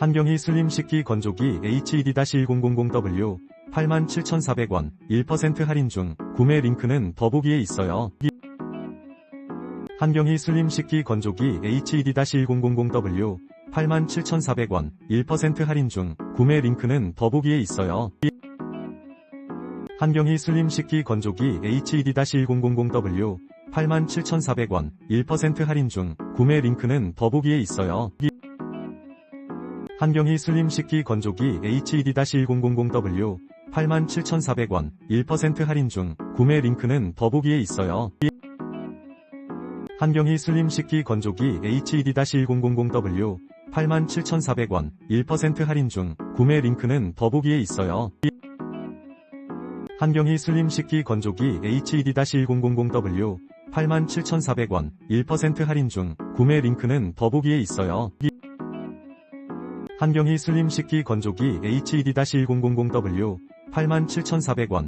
한경희 슬림 식기 건조기 HED-1000W 87,400원 1% 할인 중 구매 링크는 더보기에 있어요. 한경희 슬림 식기 건조기 HED-1000W 87,400원 1% 할인 중 구매 링크는 더보기에 있어요. 한경희 슬림 식기 건조기 HED-1000W 87,400원 1% 할인 중 구매 링크는 더보기에 있어요. 한경희 슬림 식기 건조기 HED-1000W 87,400원 1% 할인 중 구매 링크는 더보기에 있어요. 한경희 슬림 식기 건조기 HED-1000W 87,400원 1% 할인 중 구매 링크는 더보기에 있어요. 한경희 슬림 식기 건조기 HED-1000W 87,400원 1% 할인 중 구매 링크는 더보기에 있어요. 한경희 슬림 식기 건조기 HED-1000W 87,400원